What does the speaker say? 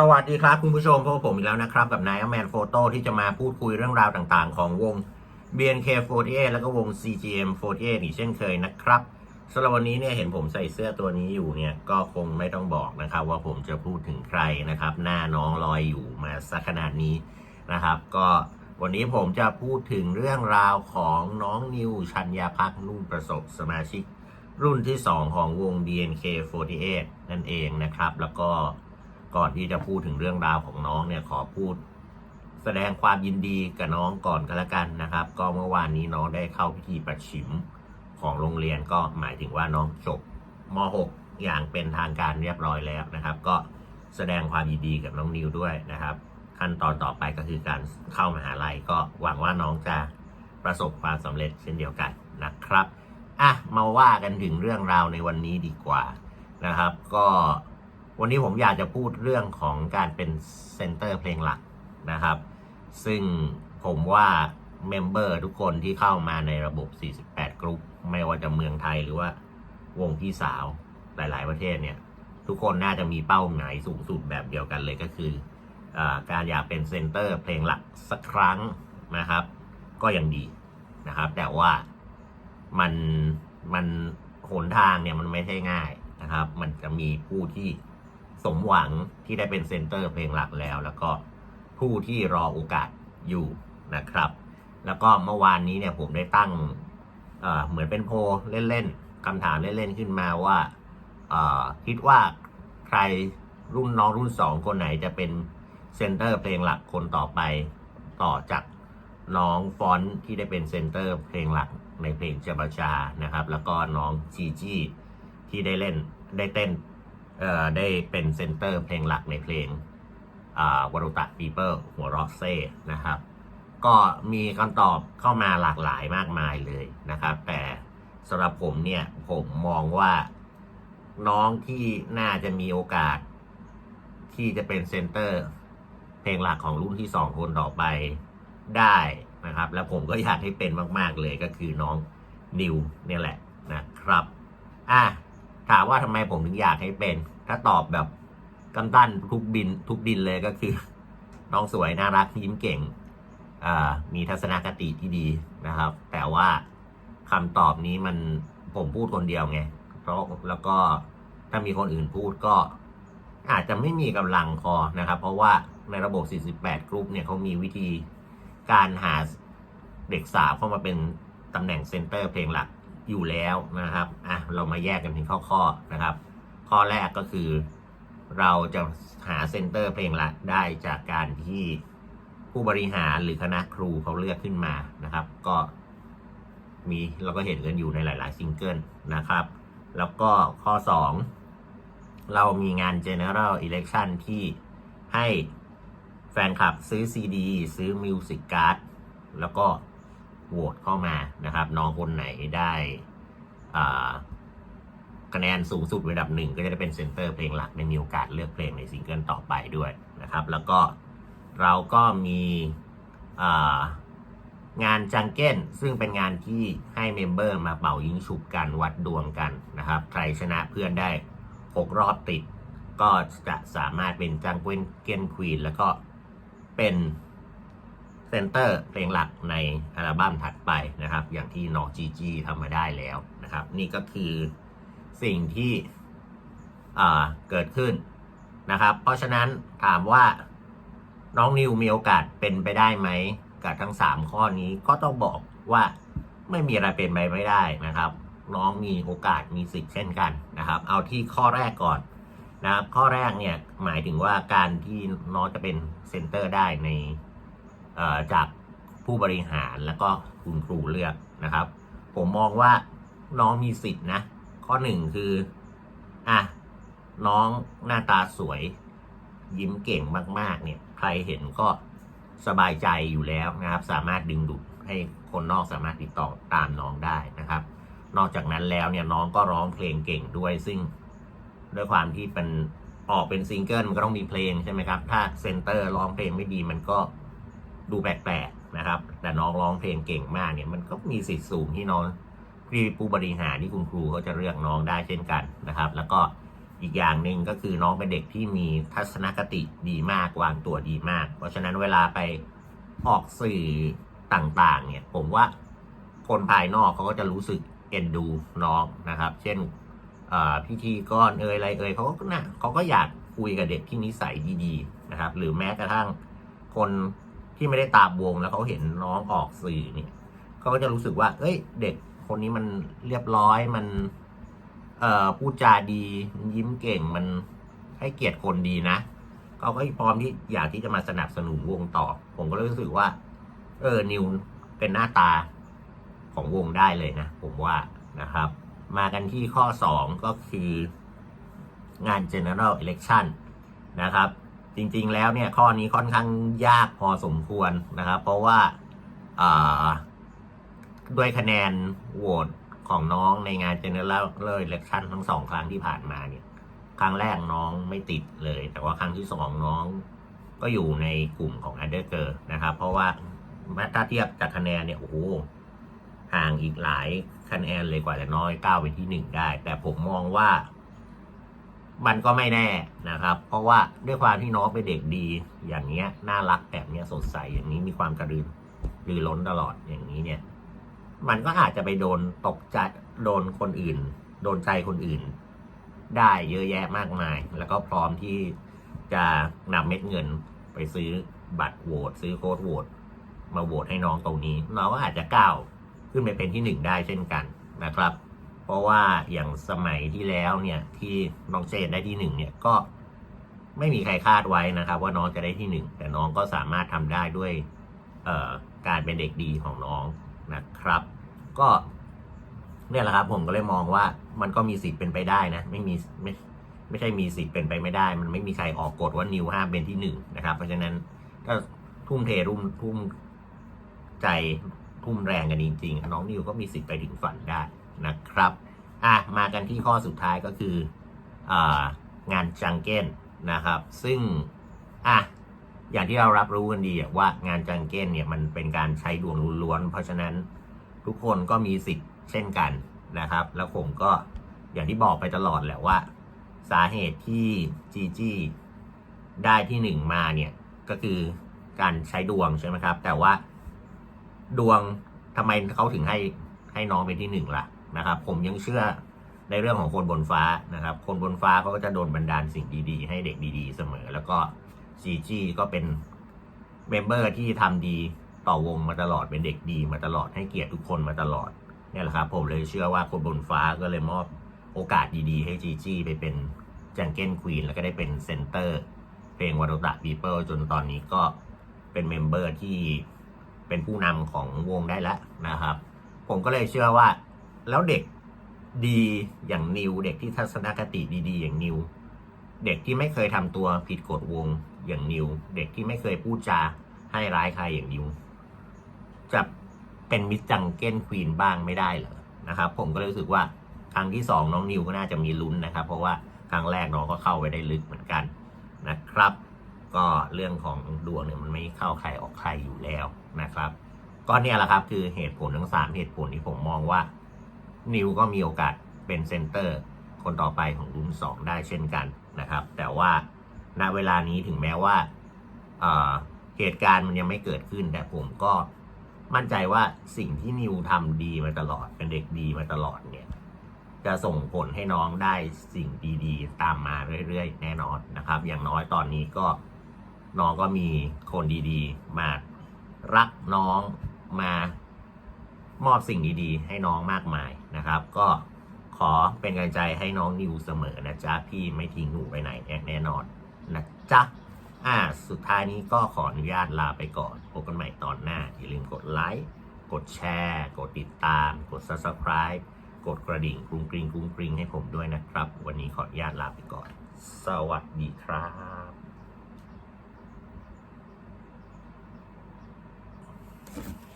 สวัสดีครับคุณผู้ชมพบกับผมอีกแล้วนะครับ กับนายแมนโฟโต้ที่จะมาพูดคุยเรื่องราวต่างๆ ของวง BNK48 แล้วก็วง CGM48 อีกเช่นเคยนะครับสำหรับวันนี้เนี่ยเห็นผมใส่เสื้อตัวนี้อยู่เนี่ยก็คงไม่ต้องบอกนะครับ ว่าผมจะพูดถึงใครนะครับ หน้าน้องลอยอยู่มาสักขนาดนี้นะครับ ก็วันนี้ผมจะพูดถึงเรื่องราวของน้องนิวชัญญาพักนุ่นประสบสมาชิก รุ่นที่ 2 ของวง BNK48 นั่นเองนะครับ แล้วก็ ก่อนที่จะพูดถึงเรื่องราวของน้องเนี่ยขอพูด แสดงความยินดีกับน้องก่อนกันละกันนะครับ ก็เมื่อวานนี้น้องได้เข้าพิธีประชิมของโรงเรียนก็หมายถึงว่าน้องจบม .6 อย่างเป็นทางการเรียบร้อยแล้วนะครับ ก็แสดงความยินดีกับน้องนิวด้วยนะครับ ขั้นตอนต่อไปก็คือการเข้ามหาลัยก็หวังว่าน้องจะประสบความสำเร็จเช่นเดียวกันนะครับอะมาว่ากันถึงเรื่องราวในวันนี้ดีกว่านะครับ ก็ วันนี้ผมอยากจะพูดเรื่องของการเป็นเซนเตอร์เพลงหลักนะครับ ซึ่งผมว่าเมมเบอร์ทุกคนที่เข้ามาในระบบ 48 กรุ๊ป ไม่ว่าจะเมืองไทยหรือว่าวงพี่สาวหลาย ๆ ประเทศเนี่ย ทุกคนน่าจะมีเป้าหมายสูงสุดแบบเดียวกันเลยก็คืออการอยากเป็นเซนเตอร์เพลงหลักสักครั้งนะครับ ก็ยังดีนะครับ แต่ว่ามันมันหนทางเนี่ยมันไม่ใช่ง่ายนะครับ มันจะมีผู้ที่ สมหวังที่ได้เป็นเซนเตอร์เพลงหลักแล้ว แล้วก็ผู้ที่รอโอกาสอยู่นะครับ แล้วก็เมื่อวานนี้เนี่ยผมได้ตั้งเเหมือนเป็นโพลเล่นๆคำถามเล่นๆขึ้นมาว่าคิดว่าใครรุ่นน้องรุ่นสองคนไหนจะเป็นเซนเตอร์เพลงหลักคนต่อไปต่อจากน้องฟอนที่ได้เป็นเซนเตอร์เพลงหลักในเพลงเจบาชานะครับ แล้วก็น้องจีจี้ที่ได้เล่นได้เต้น เอ่อได้เป็นเซนเตอร์เพลงหลักในเพลงวารุตะปีเปอร์หัวรอเซ่นะครับ ก็มีคำตอบเข้ามาหลากหลายมากมายเลยนะครับ แต่สำหรับผมเนี่ยผมมองว่าน้องที่น่าจะมีโอกาส ที่จะเป็นเซนเตอร์ เพลงหลักของรุ่นที่สองคนต่อไปได้นะครับ แล้วผมก็อยากให้เป็นมาก ๆ เลยก็คือน้องนิวเนี่ยแหละนะครับ อะ ถามว่าทำไมผมถึงอยากให้เป็น ถ้าตอบแบบกำตั้นทุกบินทุกดินเลยก็คือ น้องสวยน่ารักยิ้มเก่งมีทัศนคติที่ดีนะครับ แต่ว่าคำตอบนี้มันผมพูดคนเดียวไง เพราะแล้วก็ถ้ามีคนอื่นพูดก็อาจจะไม่มีกำลังพอนะครับ เพราะว่าในระบบ 48 กรุ๊ปเนี่ยเขามีวิธีการหาเด็กสาวเข้ามาเป็นตำแหน่งเซนเตอร์เพลงหลัก อยู่แล้วนะครับอะเรามาแยกกันเป็นข้อๆนะครับ ข้อแรกก็คือ เราจะหาเซนเตอร์เพลงลักได้จากการที่ผู้บริหารหรือคณะครูเขาเลือกขึ้นมานะครับ ก็มีเราก็เห็นกันอยู่ในหลาย ๆ ซิงเกิลนะครับ แล้วก็ข้อ 2 เรามีงาน General Election ที่ให้แฟนคลับซื้อซีดีซื้อมิวสิกการ์ดแล้วก็ โหวตเข้ามานะครับ น้องคนไหนได้คะแนนสูงสุดระดับหนึ่งก็จะได้เป็นเซนเตอร์เพลงหลักในมีโอกาสเลือกเพลงในซิงเกิลต่อไปด้วยนะครับ แล้วก็เราก็มีงานจังเก้นซึ่งเป็นงานที่ให้เมมเบอร์มาเป่ายิงฉุบกันวัดดวงกันนะครับ ใครชนะเพื่อนได้ 6 รอบติด ก็จะสามารถเป็นจังเก้นเกนควีนแล้วก็เป็น เซนเตอร์เพลงหลักในอัลบั้มถัดไปนะครับ อย่างที่น้องจีจีทำมาได้แล้วนะครับ นี่ก็คือสิ่งที่เกิดขึ้นนะครับ เพราะฉะนั้นถามว่าน้องนิวมีโอกาสเป็นไปได้ไหมกับทั้ง 3 ข้อนี้ก็ต้องบอกว่าไม่มีอะไรเป็นไปไม่ได้นะครับ น้องมีโอกาสมีสิทธิ์เช่นกันนะครับ เอาที่ข้อแรกก่อนนะครับ ข้อแรกเนี่ยหมายถึงว่าการที่น้องจะเป็นเซนเตอร์ได้ใน จากผู้บริหารแล้วก็คุณครูเลือกนะครับ ผมมองว่าน้องมีสิทธิ์นะ ข้อหนึ่งคืออะน้องหน้าตาสวย ยิ้มเก่งมาก ๆ เนี่ย ใครเห็นก็สบายใจอยู่แล้วนะครับ สามารถดึงดูดให้คนนอกสามารถติดต่อตามน้องได้นะครับ นอกจากนั้นแล้วเนี่ยน้องก็ร้องเพลงเก่งด้วยซึ่งด้วยความที่เป็นออกเป็นซิงเกิลมันก็ต้องมีเพลงใช่ไหมครับ ถ้าเซนเตอร์ร้องเพลงไม่ดีมันก็ ดูแปลกๆนะครับ แต่น้องร้องเพลงเก่งมากเนี่ยมันก็มีสิทธิ์สูงที่น้องที่ผู้บริหารที่คุณครูเขาจะเลือกน้องได้เช่นกันนะครับ แล้วก็อีกอย่างหนึ่งก็คือน้องเป็นเด็กที่มีทัศนคติดีมากวางตัวดีมาก เพราะฉะนั้นเวลาไปออกสื่อต่างๆ เนี่ย ผมว่าคนภายนอกเขาก็จะรู้สึกเอ็นดูน้องนะครับ เช่นพิธีกรเอ่ยอะไรเอ่ยเขาก็นะเขาก็อยากคุยกับเด็กที่นิสัยดีๆนะครับ หรือแม้กระทั่งคน ที่ไม่ได้ตามวงแล้วเขาเห็นน้องออกสื่อเนี่ยเขาก็จะรู้สึกว่า เอ้ย เด็กคนนี้มันเรียบร้อยมัน เอ่อพูดจาดียิ้มเก่งมันให้เกียรติคนดีนะเขาก็พร้อมที่อยากที่จะมาสนับสนุนวงต่อ ผมก็รู้สึกว่า เออนิวเป็นหน้าตาของวงได้เลยนะ ผมว่านะครับ มากันที่ข้อ 2 ก็คืองาน general election นะครับ จริงๆแล้วเนี่ยข้อนี้ค่อนข้างยากพอสมควรนะครับ เพราะว่าด้วยคะแนนโหวตของน้องในงาน General Election ทั้งสองครั้งที่ผ่านมาเนี่ย ครั้งแรกน้องไม่ติดเลย แต่ว่าครั้งที่สองน้องก็อยู่ในกลุ่มของ Under g i r l นะครับ เพราะว่าถ้าเทียบจากคะแนนเนี่ยโอ้โหห่างอีกหลายคะแนนเลยกว่าจะน้อยก้าวไปที่หนึ่งได้ แต่ผมมองว่า มันก็ไม่แน่นะครับ เพราะว่าด้วยความที่น้องเป็นเด็กดีอย่างเงี้ย น่ารักแบบเนี้ยสดใสอย่างนี้มีความกระดืนรือล้นตลอดอย่างนี้เนี่ย มันก็อาจจะไปโดนตกใจโดนคนอื่น โดนใจคนอื่น ได้เยอะแยะมากมาย แล้วก็พร้อมที่จะนำเม็ดเงินไปซื้อบัตรโหวตซื้อโค้ดโหวตมาโหวตให้น้องตรงนี้ น้องก็อาจจะก้าวขึ้นไปเป็นที่หนึ่งได้เช่นกันนะครับ เพราะว่าอย่างสมัยที่แล้วเนี่ยที่น้องเจนได้ที่หนึ่งเนี่ยก็ไม่มีใครคาดไว้นะครับ ว่าน้องจะได้ที่หนึ่งแต่น้องก็สามารถทำได้ด้วยเออการเป็นเด็กดีของน้องนะครับ ก็เนี่ยแหละครับผมก็เลยมองว่ามันก็มีสิทธิ์เป็นไปได้นะ ไม่มีไม่ไม่ใช่มีสิทธิ์เป็นไปไม่ได้ มันไม่มีใครออกกฎว่านิวห้าเป็นที่หนึ่งนะครับ เพราะฉะนั้นก็ทุ่มเททุ่มทุ่มใจทุ่มแรงกันจริงๆ น้องนิวก็มีสิทธิ์ไปถึงฝันได้ นะครับอะมากันที่ข้อสุดท้ายก็คืออ่างานจังเก้นนะครับ ซึ่งอะอย่างที่เรารับรู้กันดีว่างานจังเก้นเนี่ยมันเป็นการใช้ดวงล้วนเพราะฉะนั้นทุกคนก็มีสิทธิ์เช่นกันนะครับ แล้วผมก็อย่างที่บอกไปตลอดแหละว่า สาเหตุที่จีจีได้ที่หนึ่งมาเนี่ยก็คือการใช้ดวงใช่ไหมครับ แต่ว่าดวงทำไมเขาถึงให้ให้น้องเป็นที่หนึ่งล่ะ นะครับ ผมยังเชื่อในเรื่องของคนบนฟ้านะครับ คนบนฟ้าเขาก็จะโดนบันดาลสิ่งดี ๆ ให้เด็กดี ๆ เสมอ แล้วก็จีจีก็เป็นเมมเบอร์ที่ทำดีต่อวงมาตลอดเป็นเด็กดีมาตลอดให้เกียรติทุกคนมาตลอดเนี่ยแหละครับ ผมเลยเชื่อว่าคนบนฟ้าก็เลยมอบโอกาสดีๆ ให้จีจีไปเป็นจังเก้นควีนแล้วก็ได้เป็นเซนเตอร์เพลงวารุตะบีเปิลจนตอนนี้ก็เป็นเมมเบอร์ที่เป็นผู้นำของวงได้แล้วนะครับ ผมก็เลยเชื่อว่า แล้วเด็กดีอย่างนิว เด็กที่ทัศนคติดี ๆ อย่างนิว เด็กที่ไม่เคยทำตัวผิดกฎวงอย่างนิว เด็กที่ไม่เคยพูดจาให้ร้ายใครอย่างนิว จะเป็นมิสจังเก้นควีนบ้างไม่ได้เหรอนะครับ ผมก็เลยรู้สึกว่าครั้งที่สองน้องนิวก็น่าจะมีลุ้นนะครับ เพราะว่าครั้งแรกน้องก็เข้าไปได้ลึกเหมือนกันนะครับ ก็เรื่องของดวงเนี่ยมันไม่เข้าใครออกใครอยู่แล้วนะครับ ก็เนี่ยแหละครับคือเหตุผลทั้งสามเหตุผลที่ผมมองว่า นิวก็มีโอกาสเป็นเซนเตอร์ คนต่อไปของรุ่นสองได้เช่นกันนะครับ แต่ว่าณเวลานี้ถึงแม้ว่าเเหตุการณ์มันยังไม่เกิดขึ้น แต่ผมก็มั่นใจว่าสิ่งที่นิวทำดีมาตลอด เป็นเด็กดีมาตลอดเนี่ย จะส่งผลให้น้องได้สิ่งดีๆ ตามมาเรื่อยๆ แน่นอนนะครับ อย่างน้อยตอนนี้ก็น้องก็มีคนดีๆ มารักน้องมา มอบสิ่งดีๆ ให้น้องมากมายนะครับ ก็ขอเป็นกำลังใจให้น้องนิวเสมอนะจ๊ะพี่ไม่ทิ้งหนูไปไหนแน่นอนนะจ๊ะอ่าสุดท้ายนี้ก็ขออนุญาตลาไปก่อนพบกันใหม่ตอนหน้า อย่าลืมกดไลค์กดแชร์ กดติดตาม กด subscribe กดกระดิ่งกรุงกริงกรุงกริงให้ผมด้วยนะครับ วันนี้ขออนุญาตลาไปก่อน สวัสดีครับ